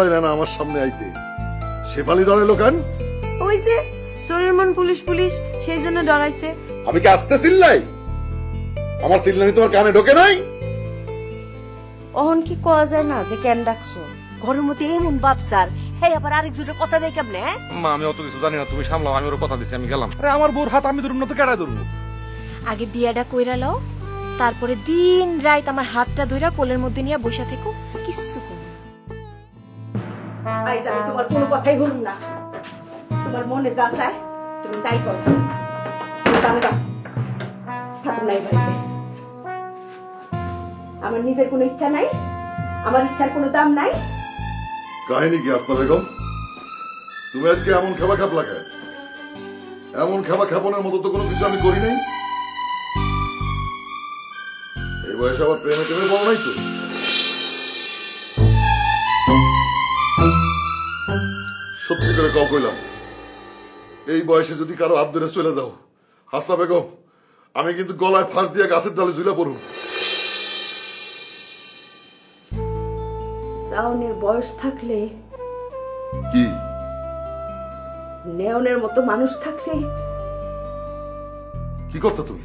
তুমি না আমার সামনে আইতে। শেফালি ডরাইলো কেন? ওই যে শরীর মন পুলিশ পুলিশ সেই জন্য ডরাইছে। আমি কি আসতে চিল্লাই? আমার চিল্লানি তোমার কানে ঢোকে নাই? অহন কি কওয়া যায় না যে কেন ডাকছো? ঘরের মধ্যে এমন বাপ স্যার হ্যাঁ আবার আরেকজনের কথা দেয় কেমনে হ্যাঁ? মা আমি অত কিছু জানি না তুমি সামলাও আমি ওর কথা দিচ্ছি আমি গেলাম। আরে আমার বোর হাত আমি ধরুন না তো কেডায় ধরবো আগে বিয়াটা কইরা লও তারপরে দিন রাত আমার হাতটা ধইরা কোলের মধ্যে নিয়ে বসা থেকো কিচ্ছু করো আইজ আমি তোমার কোনো কথাই বলুন না। তোমার মনে যা চায়, তুমি তাই করো। আমার নিজের কোনো ইচ্ছা নাই, আমার ইচ্ছার কোনো দাম নাই। কাহিনী কি আস্তা বেগম? তুমি আজকে এমন খাবা খাপ লাগায় এমন খাবা খাপনের মতো তো কোনো কিছু আমি করি নাই। এই বয়সে আবার প্রেমে টেমে বল নাই তো? সত্যি করে কল কইলাম এই বয়সে যদি কারও হাত ধরে চলে যাও হাসনা বেগম আমি কিন্তু গলায় ফাঁস দিয়ে গাছের ডালে ঝুলে পড়ুন শ্রাবণের বয়স থাকলে কি? নেওনের মতো মানুষ থাকলে কি করতে তুমি?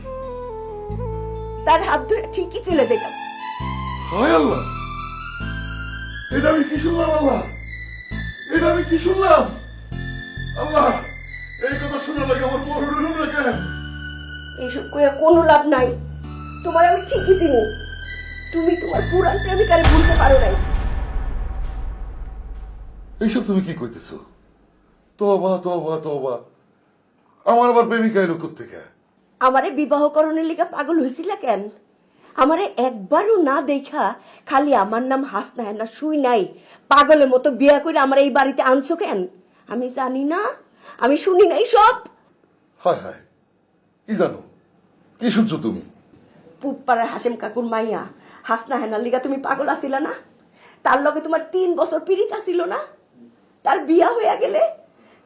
তার হাত ধরে ঠিকই চলে যেতাম। হায় আল্লাহ! এটা আমি কি শুনলাম আল্লাহ? এটা আমি কি শুনলাম? আল্লাহ এই কথা শোনা লাগে আমার বড় রুম কেন এইসব কইয়া কোনো লাভ নাই। তোমার আমি ঠিকই চিনি। তুমি তোমার পুরান প্রেমিকারে ভুলতে পারো নাই। এইসব তুমি কি কইতেছো? তবা তবা তবা আমার আবার প্রেমিকা এলো থেকে আমারে বিবাহকরণের লিগা পাগল হয়েছিল কেন? আমারে একবারও না দেখা খালি আমার নাম হাসনা হেনা শুই নাই। পাগলের মতো বিয়া করে আমার এই বাড়িতে আনছো কেন? আমি জানি না আমি শুনি নাই সব। হায় হায় কি জানো? কি শুনছো তুমি? পুপাড়ার হাসেম কাকুর মাইয়া হাসনা হেনার লিগা তুমি পাগল আসিলা না? তার লগে তোমার তিন বছর পীড়িত আসিল না? তার বিয়া হইয়া গেলে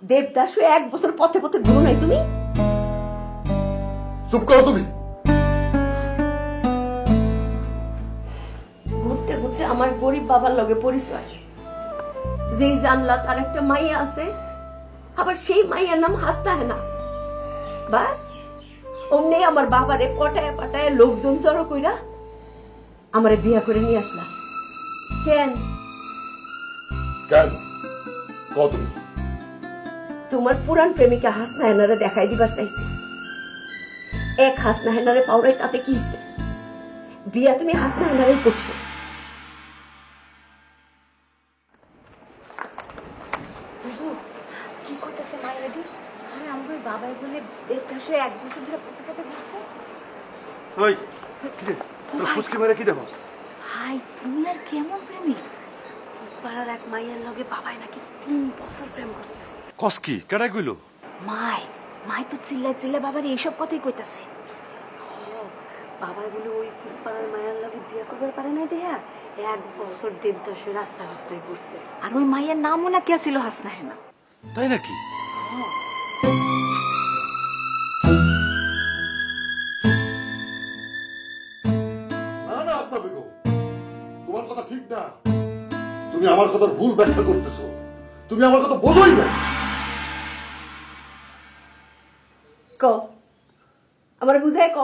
দেবদাস হয়ে এক বছর পথে পথে ঘুরো নাই তুমি? চুপ করো তুমি। আমার গরিব বাবার লগে পরিচয়। যেই জানলা তার একটা মাইয়া আছে আবার সেই মাইয়ার নাম হাসতা না বাস অমনি আমার বাবারে পটায় পাটায় লোকজন জড়ো কইরা আমারে বিয়া করে নিয়ে আসলা। কেন? কেন? কত তোমার পুরান প্রেমিকা হাসনা হেনারে দেখাই দিবার চাইছি। এক হাসনা হেনারে পাওয়াই তাতে কি হইছে? বিয়া তুমি হাসনা হেনারে করছ। বাবাই বলে দেখতে এক বছর ধরে পথে পথে ঘুরছে? ওই কিরে তোর ফুচকি মারে কি দেখোস? হাই তুমি আর কেমন প্রেমিক পাড়ার এক মাইয়ার লগে বাবাই নাকি তিন বছর প্রেম করছে। কস কি? কেডায় কইলো? মাই মাই তো চিল্লাই চিল্লাই বাবার এইসব কথাই কইতাছে। বাবার বলে ওই পাড়ার মায়ের লগে বিয়া করবার পারে না দেহা? এক বছর দেবদাসের রাস্তা রাস্তায় ঘুরছে। আর ওই মাইয়ের নামও নাকি ছিল হাসনা হেনা তাই নাকি? আমার কথার ভুল ব্যাখ্যা করতেছো। তুমি আমার কথা বোঝোই না। ক? আমার বুঝায় ক?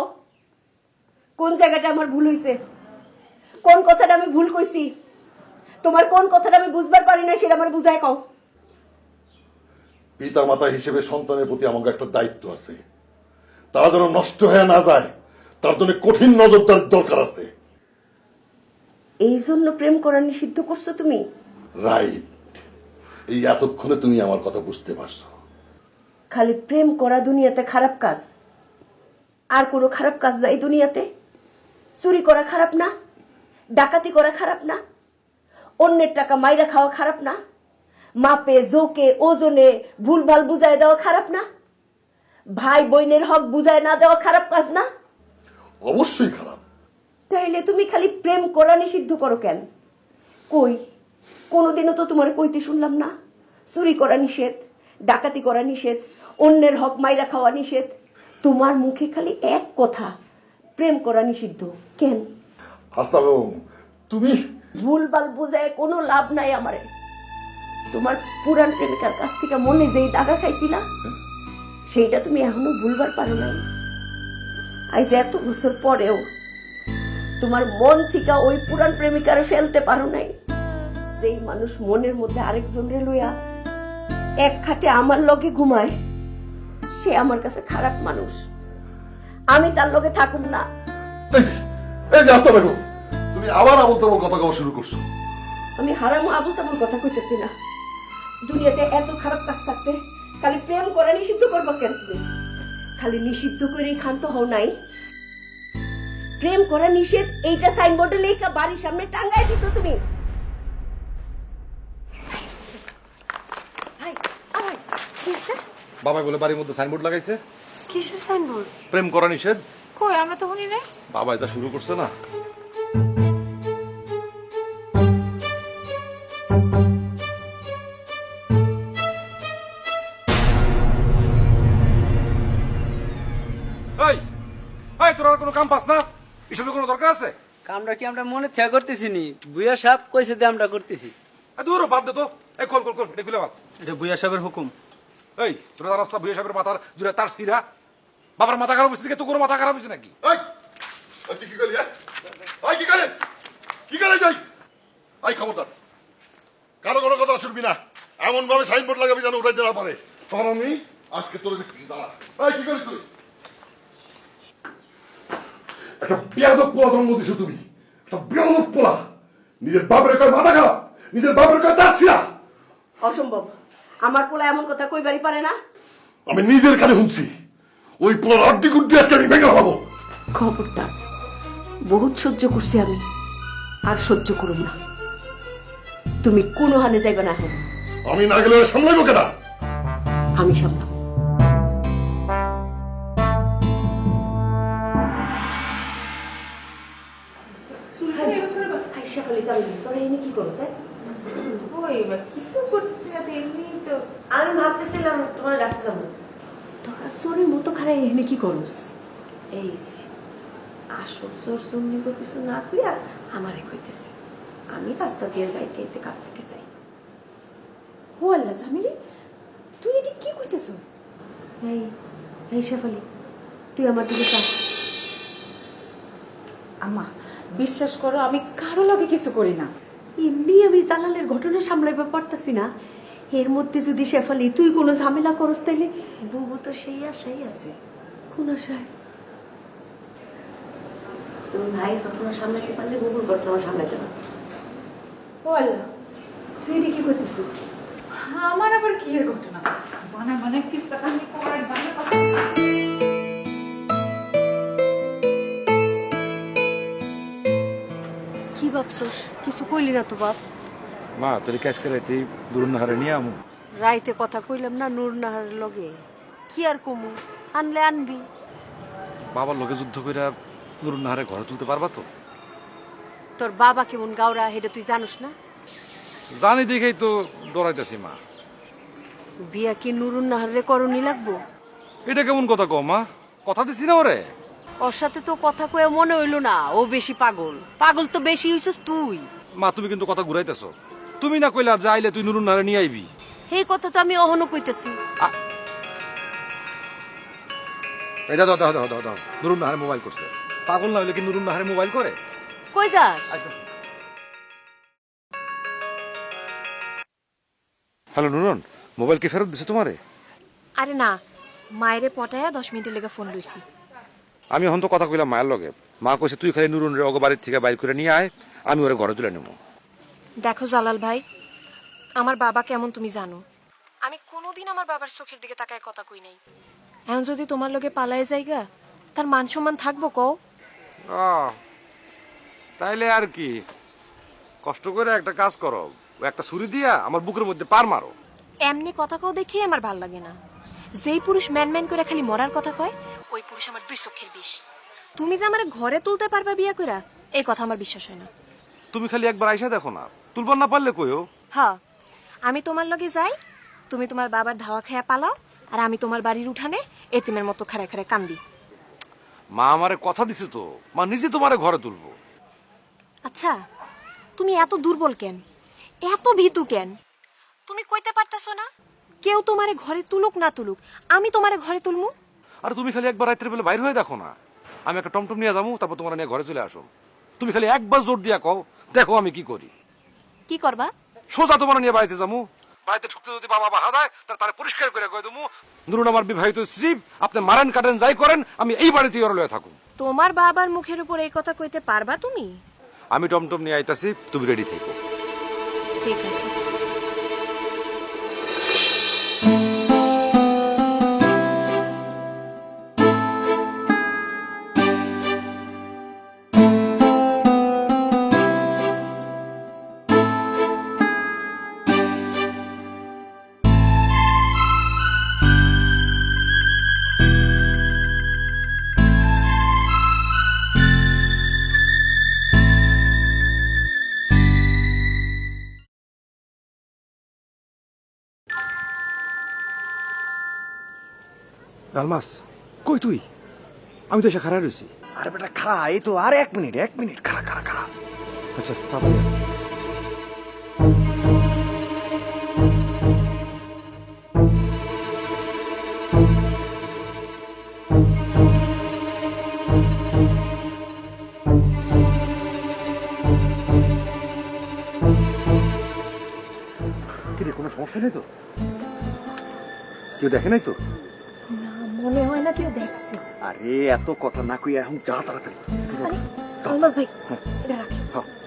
কোন জায়গাটা আমার ভুল হইছে? কোন কথাটা আমি ভুল কইছি? তোমার কোন কথাটা আমি বুঝবার পারি না সেটা আমার বুঝায় কও। পিতা মাতা হিসেবে সন্তানের প্রতি আমাকে একটা দায়িত্ব আছে। তারা যেন নষ্ট হয়ে না যায় তার জন্য কঠিন নজরদার দরকার আছে। এই জন্য প্রেম করা নিষিদ্ধ করছ তুমি? রাইট এই এতক্ষণে তুমি আমার কথা বুঝতে পারছ। খালি প্রেম করা দুনিয়াতে খারাপ কাজ। আর কোনো খারাপ কাজ নাই দুনিয়াতে। চুরি করা খারাপ না। ডাকাতি করা খারাপ না। অন্যের টাকা মাইরা খাওয়া খারাপ না। মাপে জোকে ওজনে ভুলভাল বুঝায় দেওয়া খারাপ না। ভাই বোনের হক বুঝায় না দেওয়া খারাপ কাজ না। অবশ্যই খারাপ। তাইলে তুমি খালি প্রেম করা নিষিদ্ধ করো কেন? কই? কোনোদিনও তো তোমার কইতে শুনলাম না। চুরি করা নিষেধ ডাকাতি করা নিষেধ অন্যের হক মাইরা খাওয়া নিষেধ। তোমার মুখে খালি এক কথা প্রেম করা নিষিদ্ধ। কেন? আস্তা তুমি? ভুলভাল বুঝায় কোনো লাভ নাই আমারে। তোমার পুরান প্রেমিকার কাছ থেকে মনে যেই দাগা খাইছিলা সেইটা তুমি এখনও ভুলবার পারো নাই। আজ এত বছর পরেও তোমার মন থেকে ওই পুরান প্রেমিকার ফেলতে পারো নাই। সেই মানুষ মনের মধ্যে আরেকজন লইয়া এক খাটে আমার লগে ঘুমায় সে আমার কাছে খারাপ মানুষ। আমি তার লগে থাকুম না। এই আস্তা বেগম তুমি আবার আবল তাবল কথা কওয়া শুরু করছ। আমি হারাম আবল তাবল কথা কইতেছি না। দুনিয়াতে এত খারাপ কাজ থাকতে খালি প্রেম করে নিষিদ্ধ করবা কেন তুমি? খালি নিষিদ্ধ করেই ক্ষান্ত হও নাই। প্রেম করা নিষেধ এইটা সাইনবোর্ডে লেখা বাড়ির সামনে টাঙ্গাই দিছো তুমি ভাই আমার কিসের বাবাই বলে বাড়ির মধ্যে সাইনবোর্ড লাগাইছে। কিসের সাইনবোর্ড? প্রেম করা নিষেধ। কই আমরা তো শুনি নাই। বাবা এটা শুরু করছে না। এই এই তোর কোনো কাম পাস না? এসবের কোনো দরকার আছে? কামটা কি আমরা মনে থেকে করতেছি নি বুয়া সাহেব কইছে যে আমরা করতেছি। দূর বাদ দে তো। এই খোল খোল খোল এটা খুলে বল এটা বুয়া সাহেবের হুকুম। এই তোর রাস্তা বুঝে সাহেবের মাথার জুড়ে তার সিরা বাবার মাথা খারাপ হয়েছে দিকে তোর মাথা খারাপ হয়েছে নাকি? কি করলি? কি করে কি করে যাই এই খবরদার। কারও কোনো কথা শুনবি না। এমন ভাবে সাইনবোর্ড লাগাবি যেন উড়াইতে না পারে। তখন আমি আজকে তোর দাঁড়া। কি করি তুই? একটা বিয়াদক পোলা জন্ম দিছো তুমি। একটা বিয়াদক পোলা। নিজের বাপের কয় মাথা খারাপ নিজের বাপের কয় দাসিয়া অসম্ভব। আমার পোলা এমন কথা কইবারই পারে না? আমি নিজের কানে শুনছি। ওই পোলার অর্ধেক উঠতে আজকে আমি ভেঙে হব খবরদার বহুত সহ্য করছি আমি আর সহ্য করুম না। তুমি কোনো হানে যাইবে না এখন আমি না গেলে সামলাইবো কেনা আমি সামলাম। কি করছ ওই কিছু করতেছি না তো এমনি তো আমি ভাবতেছিলাম তোমার রাখতে যাব তোরা এখানে কি করস? এই যে আসল চোর কিছু না কইয়া আমারে কইতেছে। আমি রাস্তা দিয়ে যাইতে কার থেকে যাই? ও আল্লাহ জামিলি তুই এটি কি কইতেছস? এই এই শেফালি তুই আমার দিকে চা আম্মা বিশ্বাস করো আমি কারও লগে কিছু করি না। এমনি আমি জালালের ঘটনা সামলাইবার পারতাছি না। এর মধ্যে যদি শেফালি তুই কোনো ঝামেলা করস তাইলে? বুবু তো সেই আশাই আছে। কোন আশায়? তুমি ভাই ঘটনা সামলাতে পারলে বুবুর ঘটনা সামলাতে পারবে আল্লাহ তুই এটা কি করতেছিস? আমার আবার কি এর ঘটনা? বানা বানা কিসা কাহিনী পড়ার বানা কি ভাবছস? কিছু কইলি না তো বাপ। মা তোর ক্যাশ করাইতে দুরুন্নাহারে নিয়ে আমু? রাইতে কথা কইলাম না নূর নাহার লগে। কি আর কমু? আনলে আনবি। বাবার লোকে যুদ্ধ কইরা দুরুন্নাহারে ঘরে তুলতে পারবা তো? তোর বাবা কেমন গাওরা হেটা তুই জানোস না? জানি দেখেই তো ডরাইতেছি মা। বিয়া কি নুরুন নাহারে করণী লাগবো? এটা কেমন কথা কও মা? কথা দিছি না ওরে? ওর সাথে তো কথা কয়ে মনে হইল না ও বেশি পাগল। পাগল তো বেশি হইছস তুই। মা তুমি কিন্তু কথা ঘুরাইতেছো। তুমি না কইলা যে আইলে তুই নুরুন্নাহারে নিয়ে আইবি? এই কথা তো আমি অহনো কইতেছি। এই দাও দাও দাও দাও দাও নুরুন্নাহারে মোবাইল করছে। পাগল না হইলে কি নুরুন্নাহারে মোবাইল করে? কই যাস? হ্যালো নুরন মোবাইল কি ফেরত দিছে তোমারে? আরে না মায়েরে পটায়া দশ মিনিটের লেগে ফোন লইছি। আমি এখন তো কথা কইলাম মায়ের লগে। মা কইছে তুই খালি নুরুন রে অগ বাড়ির থেকে বাইর করে নিয়ে আয় আমি ওরে ঘরে তুলে নেব। দেখো জালাল ভাই আমার বাবা কেমন তুমি জানো। আমি কোনোদিন আমার বাবার চোখের দিকে তাকায় কথা কই নাই। এখন যদি তোমার লগে পালায় যাইগা তার মান সম্মান থাকব কও। তাইলে আর কি? কষ্ট করে একটা কাজ করো একটা ছুরি দিয়া আমার বুকের মধ্যে পার মারো। এমনি কথা কও দেখি আমার ভালো লাগে না। যেই পুরুষ ম্যান ম্যান করে খালি মরার কথা কয় ওই পুরুষ আমার দুই চোখের বিষ। তুমি যে আমার ঘরে তুলতে পারবা বিয়া কইরা এই কথা আমার বিশ্বাস হয় না। তুমি খালি একবার আইসা দেখো না তুলবার না পারলে কইও। হ্যাঁ আমি তোমার লগে যাই তুমি তোমার বাবার ধাওয়া খেয়া পালাও আর আমি তোমার বাড়ির উঠানে এতিমের মতো খাড়ে খাড়ে কান্দি। মা আমারে কথা দিছে তো মা নিজে তোমারে ঘরে তুলবো। আচ্ছা তুমি এত দুর্বল কেন? এত ভীতু কেন? তুমি কইতে পারতেছো না? কেউ তোমারে ঘরে তুলুক না তুলুক আমি তোমারে ঘরে তুলমু? আর তুমি খালি একবার রাত্রে বেলা বাইর হয়ে দেখো না। আমি একটা টমটম নিয়ে যাব তারপর তোমার নিয়ে ঘরে চলে আসো। তুমি খালি একবার জোর দিয়া কও দেখো আমি কি করি। কি করবা? সোজা তোমার নিয়ে বাড়িতে যাব বাড়িতে ঢুকতে যদি বাবা বাহা দেয় তাহলে তারা পরিষ্কার করে কয়ে দেবো ধরুন আমার বিবাহিত স্ত্রী আপনি মারান কাটেন যাই করেন আমি এই বাড়িতে ওর লয়ে থাকুন তোমার বাবার মুখের উপর এই কথা কইতে পারবা তুমি? আমি টমটম নিয়ে আইতাছি তুমি রেডি থেকো। ঠিক আছে। আলমাস কই তুই? আমি তো এসে খারাপ রয়েছি। আরে বেটা খারা এই তো আর এক মিনিট এক মিনিট। খারা খারা খারা আচ্ছা তাড়াতাড়ি। কোনো সমস্যা নেই তো? কেউ দেখে নাই তো? হয় কেউ দেখছে। আরে এত কথা না কই এখন যা তাড়াতাড়ি। আরে আলমাস ভাই এটা রাখ। জায়গা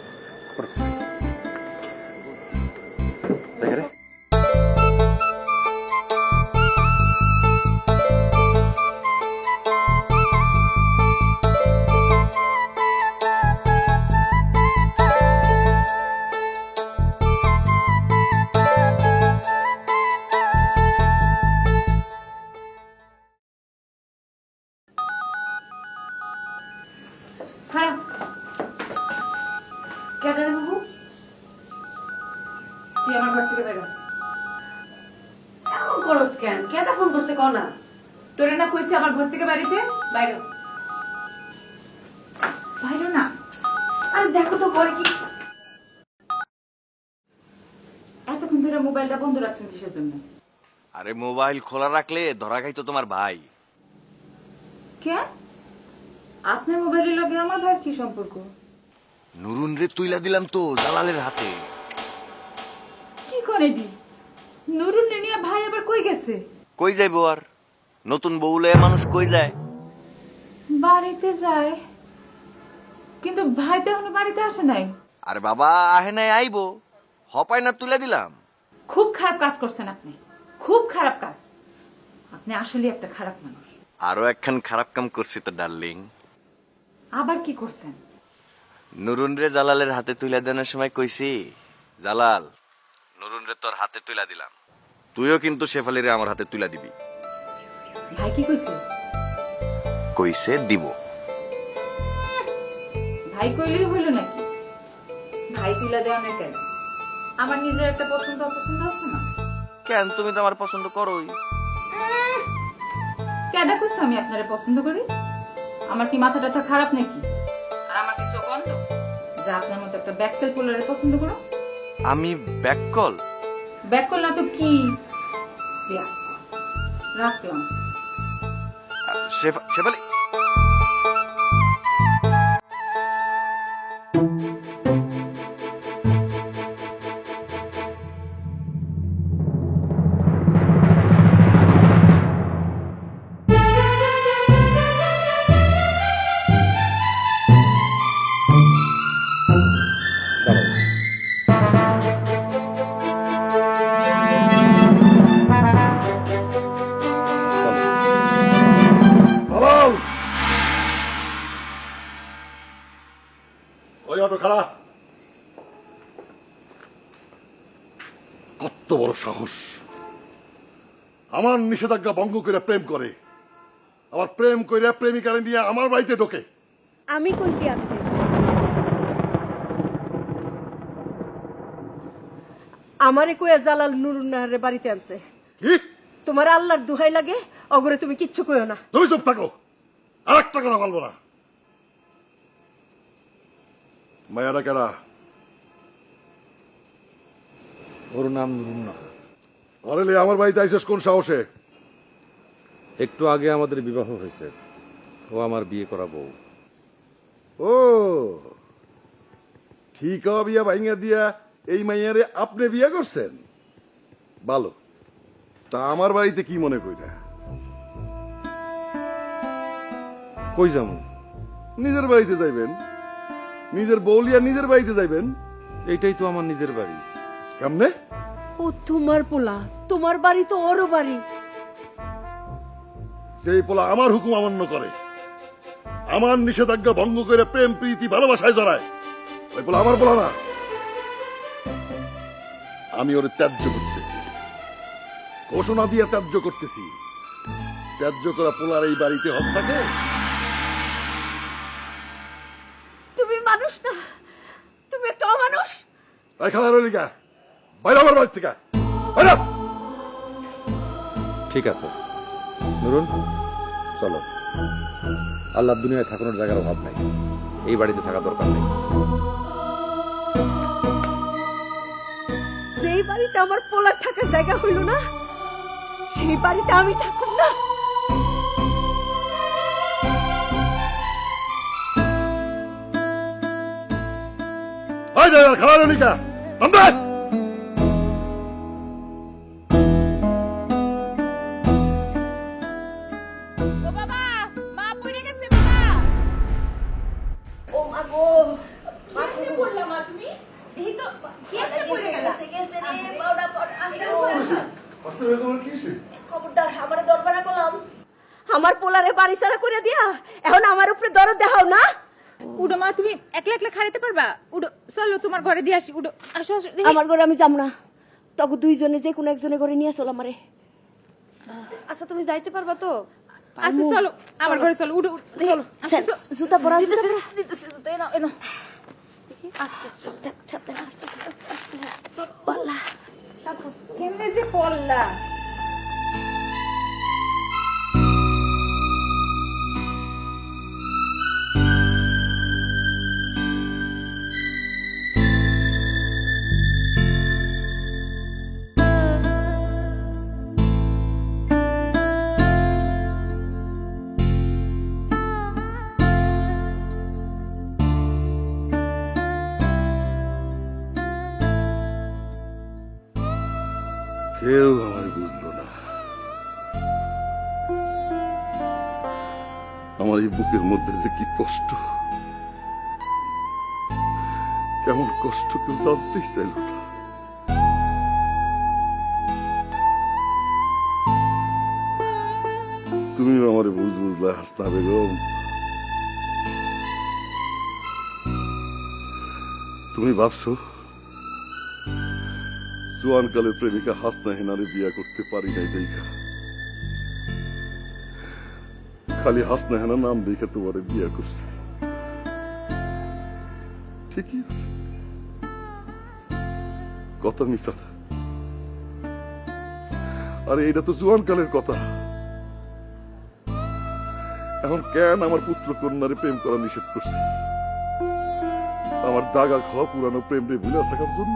মোবাইল খোলা রাখলে ধরা খাইতো তোমার ভাই। কে আপনার মোবাইলের লগে আমার ভাইয়ের কি সম্পর্ক? নুরুন রে তুইলা দিলাম তো জালালের হাতে। কি করে দি নুরুন নিয়ে ভাই আবার কই গেছে? কই যাইবো আর? নতুন বউলে মানুষ কই যায়? বাড়িতে যায়। কিন্তু ভাই তো এখনও বাড়িতে আসে নাই। আরে বাবা আহে নাই আইবো। হপায় না তুলে দিলাম। খুব খারাপ কাজ করছেন আপনি। খুব খারাপ কাজ। আপনি আসলে একটা খারাপ মানুষ। আরও একখান খারাপ কাম করছি তো ডার্লিং। আবার কি করছেন? নুরুন রে জালালের হাতে তুলে দেওয়ার সময় কইছি জালাল নুরুন রে তোর হাতে তুলে দিলাম। তুইও কিন্তু শেফালিরে আমার হাতে তুলে দিবি। ভাই কি কইছে? কইছে দিব। ভাই কইলেই হইল নাকি? ভাই তুলা দেওয়ানের কেন? আমার নিজের একটা পছন্দ অপছন্দ আছে না? কেন তুমি তো আমার পছন্দ করোই? কেডা কইছে আমি আপনারে পছন্দ করি? আমার কি মাথা টাথা খারাপ নাকি? আর আমার কিছু গন্ধ যে আপনার মতো একটা ব্যাকটেল পোলারে পছন্দ করো। আমি ব্যাক কল ব্যাকল না তো কি? রাখলাম। শেফালি সাহস। আমার নিষেধাজ্ঞা ভঙ্গ করে প্রেম করে। আবার প্রেম করে প্রেমিকারে নিয়ে আমার বাড়িতে ঢোকে। আমি কইছি আনতে। আমারে কইয়া জালাল নুরুন্নাহারে বাড়িতে আনছে। কি? তোমার আল্লাহর দুহাই লাগে অগরে তুমি কিচ্ছু কইও না। তুমি চুপ থাকো। আর একটা কথা বলব না। মায়ারা কেরা ওর নাম নুরুন্না। আরে লে, আমার বাড়িতে আইসিস কোন সাহসে? একটু আগে আমাদের বিবাহ হয়েছে। ও আমার বিয়ে করা বউ। ও ঠিক হওয়া বিয়া ভাইঙ্গা দিয়া এই মাইয়ারে আপনি বিয়া করছেন? ভালো তা আমার বাড়িতে কি মনে কইরা? কই যাব? নিজের বাড়িতে যাইবেন? নিজের বৌলিয়া নিজের বাড়িতে যাইবেন? এইটাই তো আমার নিজের বাড়ি। কেমনে? ও তোমার পোলা তোমার বাড়ি তো ওরও বাড়ি। সেই পোলা আমার হুকুম অমান্য করে। আমার নিষেধাজ্ঞা ভঙ্গ করে প্রেম প্রীতি ভালোবাসায় জড়ায়। ওই পোলা আমার পোলা না। আমি ওরে ত্যায্য করতেছি। ঘোষণা দিয়ে ত্যায্য করতেছি। ত্যায্য করা পোলার এই বাড়িতে হক থাকে? তুমি মানুষ না। তুমি একটা অমানুষ। তাই খেলা রলিকা বাইরে আমার বাড়ি থেকে। বাইরে! ঠিক আছে। নুরুন চলো। আল্লাহ দুনিয়ায় থাকানোর জায়গার অভাব নাই। এই বাড়িতে থাকা দরকার নেই। যেই বাড়িতে আমার পোলার থাকার জায়গা হইল না সেই বাড়িতে আমি থাকুন না। ড্রাইভার খেলা রলিকা একলা একলা খাইতে পারবা উডো চলো তোমার ঘরে দিয়ে আসি উডো আসো আসো দেখি। আমার ঘরে আমি যাব না তখন দুইজনে যে কোনো একজনের ঘরে নিয়ে চল আমারে আচ্ছা তুমি যাইতে পারবা তো আচ্ছা চলো আমার ঘরে চলো উডো উডো, চলো স্যার, জুতা পরা জুতা পরা দিতেছে তো এনো এনো আস্তে আস্তে আস্তে আস্তে আস্তে বল্লা কেমনে যে পড়লা আমার এই বুকের মধ্যে যে কি কষ্ট। কেমন কষ্ট কেউ জানতেই চাইল না। তুমি আমার বুঝ বুঝলা হাসনা বেগম। তুমি ভাবছ, জোয়ানকালের প্রেমিকা হাসনা হেনারে বিয়া করতে পারি নাই দেখা। খালি হাসনা হেনা নাম দেখে তোমারে বিয়া করছে ঠিকই আছে কথা মিশা না। আরে এটা তো জোয়ানকালের কথা এখন কেন আমার পুত্র কন্যারে প্রেম করা নিষেধ করছে আমার দাগা খাওয়া পুরানো প্রেম রে ভুলে থাকার জন্য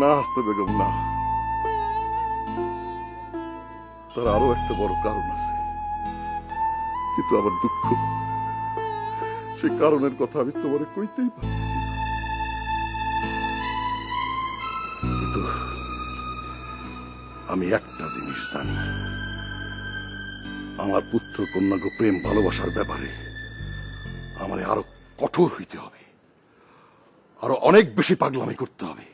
না হাসতে বেগম না তার আরও একটা বড় কারণ আছে কিন্তু আমার দুঃখ। সেই কারণের কথা আমি তোমারে কইতেই পারতেছি আমি একটা জিনিস জানি। আমার পুত্র কন্যাকে প্রেম ভালোবাসার ব্যাপারে আমার আরও কঠোর হইতে হবে। আরও অনেক বেশি পাগলামি করতে হবে।